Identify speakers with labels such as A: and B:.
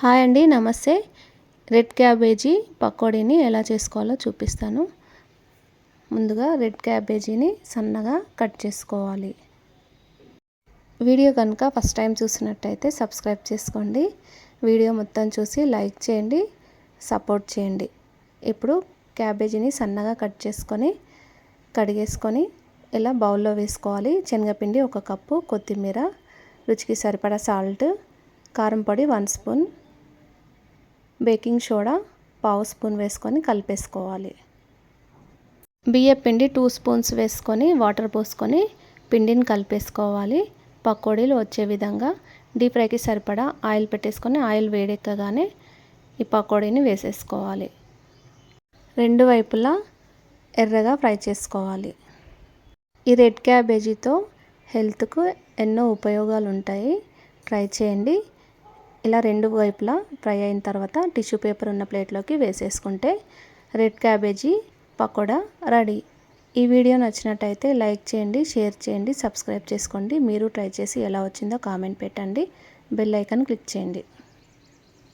A: Hi అండి నమస్తే. Red cabbage పకోడీని ఎలా చేసుకోవాలో చూపిస్తాను. ముందుగా రెడ్ క్యాబేజీని సన్నగా కట్ చేసుకోవాలి. వీడియో కనుక ఫస్ట్ టైం చూసినట్టయితే సబ్స్క్రైబ్ చేసుకోండి. వీడియో మొత్తం చూసి లైక్ చేయండి సపోర్ట్ చేయండి. ఇప్పుడు క్యాబేజీని సన్నగా కట్ చేసుకొని కడిగేసుకొని ఇలా బౌల్లో వేసుకోవాలి. శనగపిండి ఒక కప్పు కొత్తిమీర రుచికి సరిపడా సాల్ట్ కారం పొడి వన్ స్పూన్ బేకింగ్ సోడా పావు స్పూన్ వేసుకొని కలిపేసుకోవాలి. బియ్య పిండి టూ స్పూన్స్ వేసుకొని వాటర్ పోసుకొని పిండిని కలిపేసుకోవాలి. పకోడీలు వచ్చే విధంగా డీప్ ఫ్రైకి సరిపడా ఆయిల్ పెట్టేసుకొని ఆయిల్ వేడెక్కగానే ఈ పకోడీని వేసేసుకోవాలి. రెండు వైపులా ఎర్రగా ఫ్రై చేసుకోవాలి. ఈ రెడ్ క్యాబేజీతో హెల్త్కు ఎన్నో ఉపయోగాలు ఉంటాయి ట్రై చేయండి. ఇలా రెండు వైపులా ఫ్రై అయిన తర్వాత టిష్యూ పేపర్ ఉన్న ప్లేట్లోకి వేసేసుకుంటే రెడ్ క్యాబేజీ పకోడా రెడీ. ఈ వీడియో నచ్చినట్టయితే లైక్ చేయండి షేర్ చేయండి సబ్స్క్రైబ్ చేసుకోండి. మీరు ట్రై చేసి ఎలా వచ్చిందో కామెంట్ పెట్టండి. బెల్ ఐకాన్ క్లిక్ చేయండి.